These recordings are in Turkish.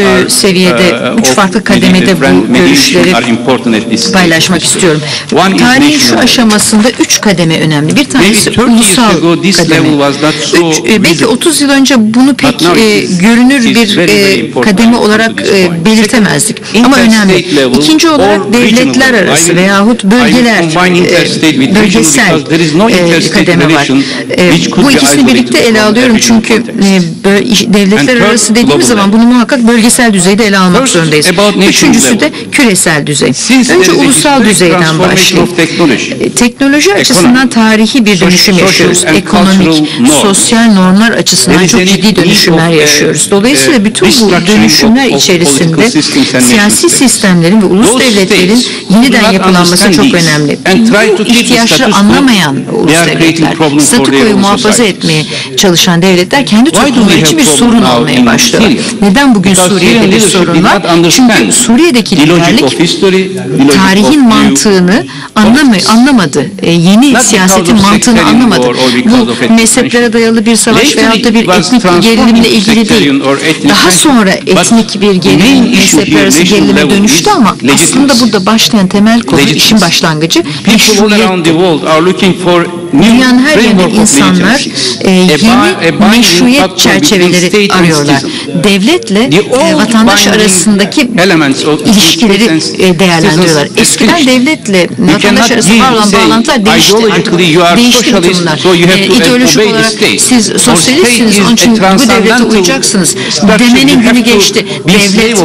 e, seviyede, uh, üç of farklı kademede bu görüşleri paylaşmak istiyorum. Tarihin şu aşamasında üç kademe önemli. Bir tanesi Maybe 30 years ulusal kademe. Üç, e, belki visible. 30 yıl önce bunu pek e, görünür bir e, kademe olarak e, belirtemezdik. Ama önemli. İkinci olarak devletler arası veyahut bölgeler, e, bölgesel e, kademe var. E, Bu ikisini birlikte ele alıyorum çünkü e, devletler And arası dediğimiz zaman bunu muhakkak bölgesel düzeyde ele almak zorundayız. Üçüncüsü de küresel düzey. Önce ulusal düzeyden technology, E, Teknoloji açısından tarihi bir dönüşüm yaşıyoruz. Ekonomik, sosyal normlar açısından çok ciddi dönüşümler e, yaşıyoruz. Dolayısıyla e, bütün bu dönüşümler içerisinde siyasi sistemlerin ve ulus devletlerin yeniden yapılanması çok önemli. Bu ihtiyaçları anlamayan ulus devletler, statükoyu muhafaza etmeye çalışan devletler kendi Why için bir sorun olmaya. Syria? Neden bugün Suriye'de bir sorun var? Çünkü Suriye'deki liderlik tarihin mantığını anlamı, anlamadı. E, yeni siyasetin mantığını anlamadı. Bu mezheplere dayalı bir savaş veyahut da bir etnik gerilimle ilgili değil. Daha sonra etnik bir gerilim mezhepler arası gerilime dönüştü ama aslında burada başlayan temel konu işin başlangıcı meşruiyet. Dünyanın her yerinde insanlar e, yeni meşruiyet state çerçeveleri arıyorlar. Devletle e, vatandaş arasındaki ilişkileri e, değerlendiriyorlar. Eskiden devletle vatandaş arasında olan bağlantılar değişti. Artık değişti have E, ideolojik olarak siz sosyalistsiniz, onun için bu devlete uyacaksınız. Demenin günü geçti. Devlet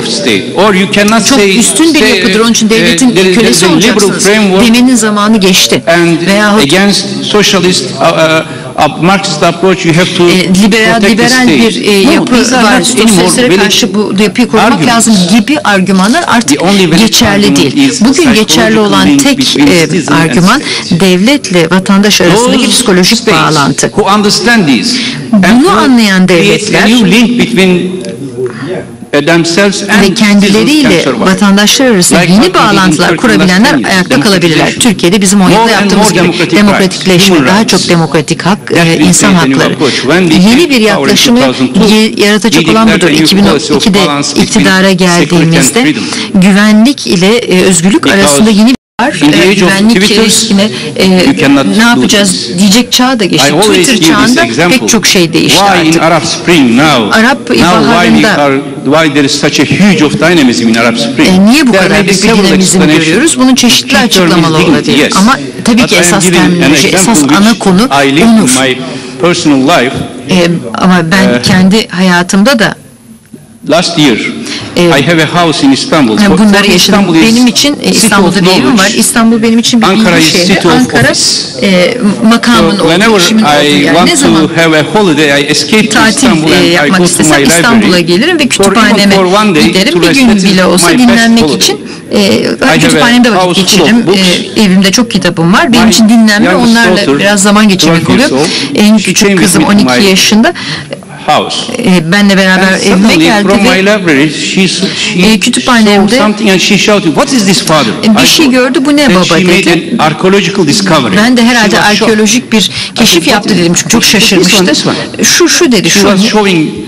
çok üstün bir yapıdır. Onun için uh, devletin kölesi olacaksınız. Demenin zamanı geçti. Veyahut against socialist uh, uh, Marxist approach you have to e, liberal, liberal bir e, No, yapı var. Sosyalistlere karşı bu yapıyı korumak arguments. lazım gibi argümanlar artık geçerli değil. Bugün geçerli olan tek e, argüman devletle vatandaş arasındaki Those psikolojik bağlantı. Bunu anlayan devletler- ve kendileriyle vatandaşlar arasında Like yeni bağlantılar kurabilenler ayakta kalabilirler. Türkiye'de bizim 10 More yılda yaptığımız gibi demokratikleşme, daha çok demokratik hak, insan hakları. Yeni bir yaklaşımı 2002, ye- yaratacak olan budur. declared a new policy of 2002'de balance between iktidara geldiğimizde güvenlik ile e, özgürlük arasında yeni the e, güvenlik Twitter, ilişkine e, ne yapacağız diyecek çağ da geçti. Twitter çağında pek çok şey değişti artık. Arab Spring now? Arap now why we baharında- are, why there is such a huge of dynamism in Arab Spring? E, niye bu There kadar büyük bir dinamizm görüyoruz? Bunun çeşitli açıklamalı olabilir. yes. Ama tabii But ki esas terminoloji, esas ana konu onur. my personal life. E, ama ben kendi hayatımda da Last year, I have a house in Istanbul. For- bunları yaşadım. Istanbul is Benim için e, İstanbul'da bir evim var. İstanbul benim için bir Ankara is şehri. Ankara e, makamın So olduğu, işimin olduğu I yer. Ne zaman to have a holiday, I escape to tatil Istanbul e, yapmak istesem İstanbul'a gelirim ve kütüphaneme for one day giderim. Bir gün bile olsa dinlenmek için e, kütüphanemde vakit geçiririm. E, evimde çok kitabım var. Benim My için dinlenme onlarla biraz zaman geçirmek 12 years oluyor. En küçük kızım with me to 12 my yaşında. House. E, benle beraber And evime geldi from my ve library, she, she E, kütüphanemde- saw something and she shouted, what is this father? E, bir I şey gördü, bu ne baba dedi. an archaeological discovery. Ben de herhalde arkeolojik bir keşif said, yaptı dedim çünkü çok "This one, şaşırmıştı. this one." Şu şu dedi şu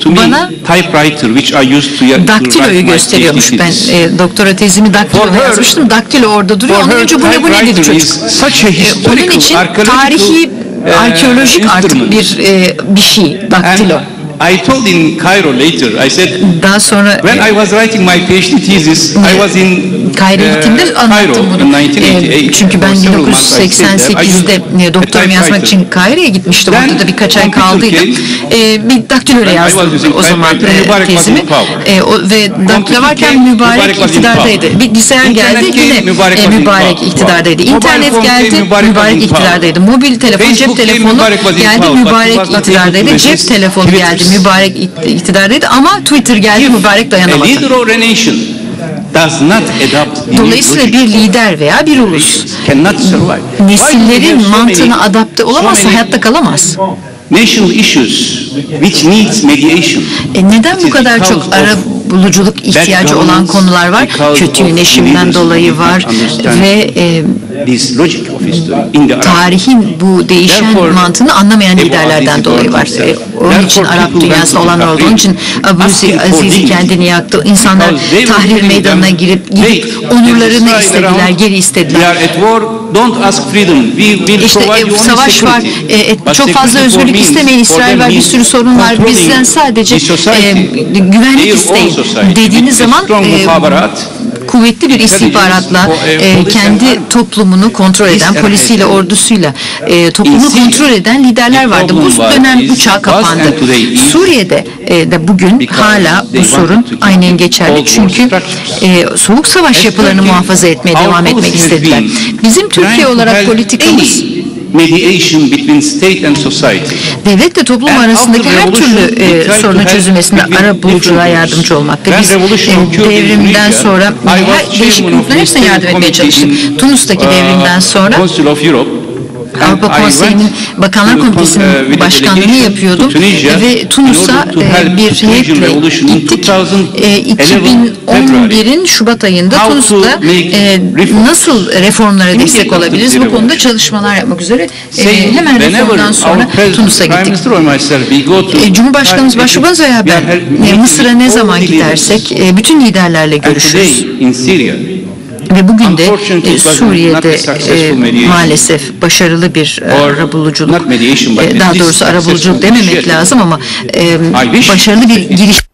bana typewriter which I used to, daktiloyu my gösteriyormuş. Ben e, doktora tezimi daktiloda yazmıştım. Daktilo orada duruyor. Her, önce bu ne bu ne dedi çocuk. E, onun için tarihi, e, arkeolojik artık bir e, bir şey daktilo. I told in Cairo later, I said, Daha sonra when I was writing my PhD thesis, I was in uh, gittiğimde Cairo anlattım bunu. in E, 1988. çünkü ben For several months I stayed there. I used 1988'de e, doktorumu a yazmak için. Kahire'ye gitmiştim. Orada da birkaç ay kaldıydım. E, bir daktilo ile I was yazdım o zaman e, tezimi. E, o, ve daktilo varken mübarek iktidardaydı. Bilgisayar geldi yine Mübarek e, mübarek iktidardaydı. İnternet geldi Mübarek iktidardaydı. Mobil telefon, cep telefonu geldi mübarek iktidardaydı. Cep telefonu geldi. Mübarek ikt- iktidardaydı ama Twitter geldi mübarek dayanamadı. leader or a nation does not adopt the new Dolayısıyla bir lider veya bir ulus nesillerin mantığına adapte olamazsa hayatta kalamaz. National issues which needs mediation. E neden bu kadar çok of ara buluculuk ihtiyacı olan konular var. Kötü yönetimden dolayı var ve e, tarihin bu değişen mantığını anlamayan liderlerden dolayı var. E, Onun için Arap to olanlar oldu. Onun için Abu asking for Aziz dignity. kendini yaktı. İnsanlar tahrir meydanına girip "Wait, gidip onurlarını istediler, geri istediler. Don't ask freedom. We will İşte e, savaş var, e, e, çok fazla özgürlük istemeyin, İsrail var, bir sürü sorun var. Bizden sadece e, güvenlik isteyin. Dediğiniz zaman e, kuvvetli bir istihbaratla e, e, kendi toplumunu kontrol eden, polisiyle, ordusuyla e, toplumu kontrol eden liderler vardı. Bu dönem bu çağ kapandı. Suriye'de e, de bugün hala bu sorun aynen geçerli. Çünkü e, soğuk savaş yapılarını muhafaza etmeye devam etmek istediler. Bizim Türkiye olarak politikamız mediation between state and society. Devletle toplum And arasındaki her türlü e, sorunun çözülmesinde ara buluculuğa yardımcı olmakta. Biz e, devrimden sonra her değişik the hepsine yardım etmeye çalıştık. Tunus'taki uh, devrimden sonra. Avrupa Konseyi'nin Bakanlar Komitesi'nin a başkanlığını yapıyordum ve Tunus'a e, bir heyetle gittik. 2011 E, 2011'in Şubat ayında Tunus'ta e, nasıl reformlara destek olabiliriz? Bu konuda çalışmalar yapmak üzere e, hemen reformdan sonra Tunus'a gittik. E, Cumhurbaşkanımız helping e, Mısır'a ne zaman gidersek e, bütün liderlerle görüşürüz. Ve bugün de e, Suriye'de e, maalesef başarılı bir e, arabuluculuk, e, daha doğrusu arabuluculuk dememek lazım ama e, başarılı bir giriş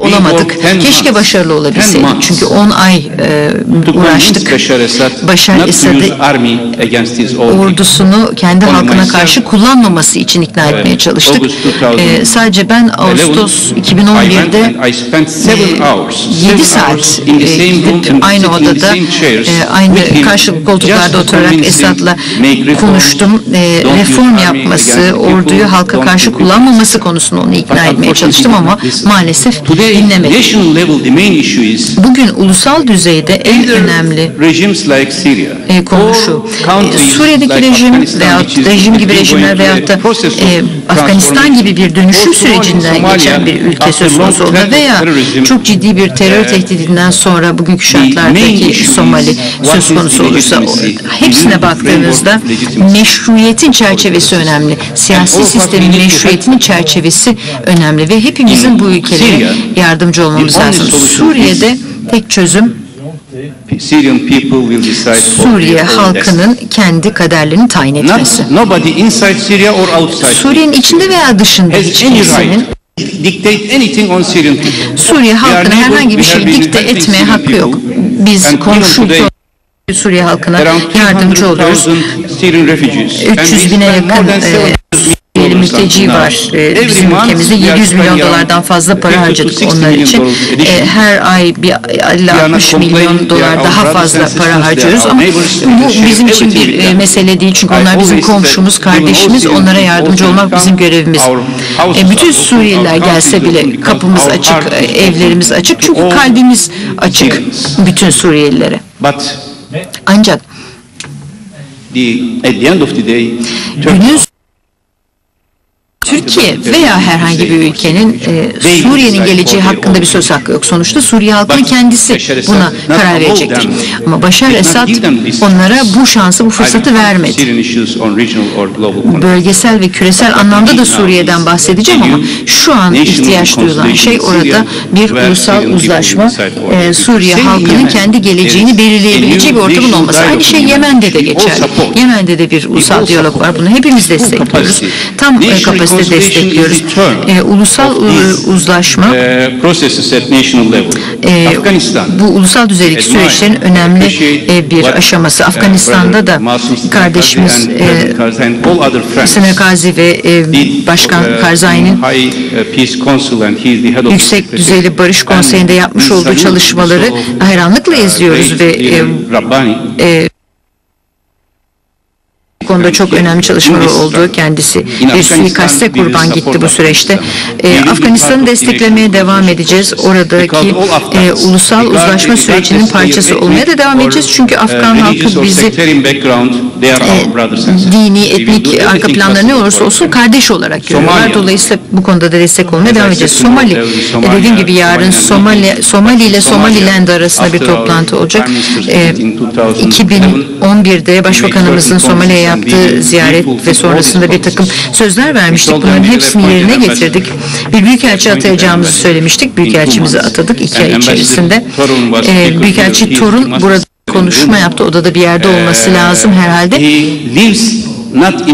olamadık. worked 10 Keşke başarılı 10 olabilseydik. Çünkü 10 ay e, uğraştık. Başar Esad'ı ordusunu kendi halkına karşı kullanmaması için ikna etmeye çalıştık. August 2011, E, sadece ben Ağustos I went 2011'de and I spent seven hours, 7 seven hours saat e, gidip and aynı odada e, aynı karşılıklı koltuklarda oturarak Esad'la konuştum. E, reform yapması, orduyu halka karşı kullanmaması konusunda onu ikna etmeye çalıştım ama maalesef Today, dinlemedi. national level, the main issue is Bugün ulusal düzeyde en önemli regimes like Syria e, konu şu. E, Suriye'deki like rejim veya rejim gibi rejimler veyahut da e, Afganistan gibi bir dönüşüm sürecinden geçen bir ülke söz konusu oldu veya çok ciddi bir terör e, tehdidinden sonra bugünkü şartlardaki Somali söz konusu olursa hepsine baktığınızda meşruiyetin çerçevesi önemli. Siyasi sistemin meşruiyetinin çerçevesi önemli ve hepimizin In bu ülkelere yardımcı olmamız lazım. Suriye'de tek çözüm Suriye halkının kendi kaderlerini tayin etmesi. Suriye'nin içinde veya dışında hiç kimsenin people. Suriye halkına herhangi bir şey dikte etmeye hakkı yok. Biz today, Suriye halkına yardımcı oluyoruz. 200,000 Syrian refugees. And we 300 bine yakın e, 700 Suriyeli dollars mülteci var e, Every bizim ülkemizde. we are 700 milyon dolardan fazla para 50 to harcadık 60 onlar için. E, additional. her ay bir are not 50-60 complaining, milyon they dolar daha fazla para harcıyoruz ama bu bizim için bir e, mesele değil çünkü onlar bizim komşumuz, kardeşimiz, onlara yardımcı olmak bizim görevimiz. E, bütün Suriyeliler gelse bile kapımız açık, e, evlerimiz açık çünkü kalbimiz açık bütün Suriyelilere. Ancak the, at the end of the day, Turkey günün Türkiye veya herhangi bir ülkenin e, Suriye'nin geleceği hakkında bir söz hakkı yok. Sonuçta Suriye halkının kendisi buna karar verecektir. Ama Başar Esad onlara bu şansı, bu fırsatı vermedi. Bölgesel ve küresel anlamda da Suriye'den bahsedeceğim ama şu an ihtiyaç duyulan şey orada bir ulusal uzlaşma, e, Suriye halkının kendi geleceğini belirleyebileceği bir ortamın olması. Aynı şey Yemen'de de geçerli. Yemen'de de bir ulusal diyalog var. Bunu hepimiz destekliyoruz. Tam e, kapasite destekliyoruz. E, ulusal e, uzlaşma Uh, national level. e, bu ulusal düzeydeki admire, süreçlerin önemli e, bir what, aşaması. uh, Afganistan'da da kardeşimiz e, Sena Kazi ve e, Başkan uh, Karzai'nin uh, Yüksek düzeyli barış konseyinde yapmış olduğu çalışmaları uh, hayranlıkla izliyoruz ve e, e, konuda çok önemli çalışmalar oldu. Kendisi bir suikaste kurban gitti bu süreçte. E, Afganistan'ı desteklemeye devam edeceğiz. Oradaki e, ulusal uzlaşma sürecinin parçası olmaya da devam edeceğiz. Çünkü Afgan halkı bizi dini, etnik arka planları ne olursa olsun kardeş olarak görüyorlar. Dolayısıyla bu konuda da destek olmaya devam edeceğiz. Somali, e, dediğim gibi yarın Somali, Somali ile Somaliland arasında bir toplantı olacak. E, 2011'de Başbakanımızın Somali'ye yaptığı ziyaret ve sonrasında bir takım sözler vermiştik. Bunların hepsini yerine getirdik. Bir büyükelçi atayacağımızı söylemiştik. Büyükelçimizi atadık iki ay içerisinde. E, Büyükelçi Torun burada konuşma yaptı. Odada bir yerde olması lazım herhalde.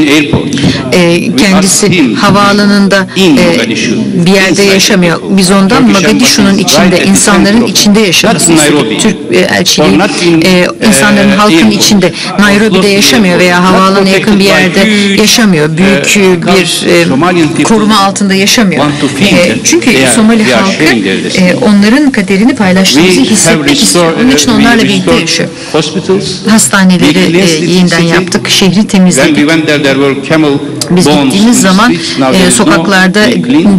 Airport. E, kendisi havaalanında e, bir yerde yaşamıyor. Biz ondan Mogadishu'nun içinde, insanların içinde yaşamasını. Türk e, elçiliği e, insanların halkın içinde, Nairobi'de yaşamıyor veya havaalanına yakın bir yerde yaşamıyor. Büyük e, bir e, koruma altında yaşamıyor. E, çünkü Somali halkı e, onların kaderini paylaştığımızı hissetmek istiyor. Onun için onlarla birlikte yaşıyor. Hastaneleri e, yeniden yaptık, şehri temizledik. even there, there were camel Biz gittiğimiz zaman e, sokaklarda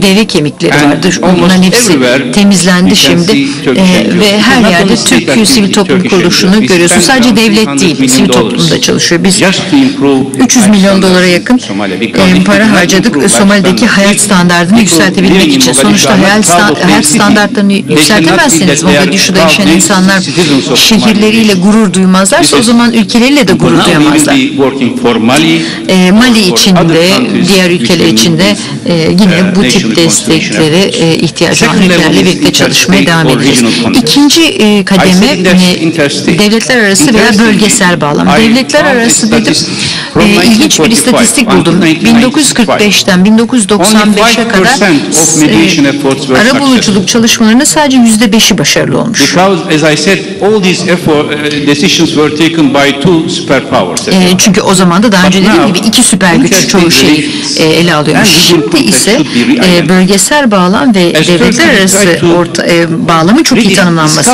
deve kemikleri vardı. Onların hepsi temizlendi şimdi e, ve her yerde Türk sivil toplum kuruluşunu görüyorsun. Sadece devlet değil, sivil toplumda çalışıyor. Biz 300 milyon dolara yakın e, para harcadık Somali'deki hayat standartını yükseltebilmek için. Sonuçta hayat, sta- hayat standartlarını yükseltemezseniz Mogadishu'da yaşayan insanlar şehirleriyle gurur duymazlarsa o zaman ülkeleriyle de gurur duyamazlar. E, Mali içinde, diğer ülkeler içinde e, yine bu tip desteklere e, ihtiyacı olan ülkelerle birlikte çalışmaya devam edeceğiz. İkinci e, kademe e, devletler arası veya bölgesel bağlam. Devletler arası dedim e, ilginç bir istatistik buldum. 1945'ten 1995'e kadar e, ara buluculuk çalışmalarının sadece yüzde beşi başarılı olmuş. Because, as I said, all these effort, uh, decisions were taken by two superpowers. E, çünkü o zaman da daha önce dediğim gibi iki süper güç çoğu şeyi e, ele alıyor. Şimdi ise e, bölgesel bağlam ve devletler arası orta, e, bağlamın çok iyi tanımlanması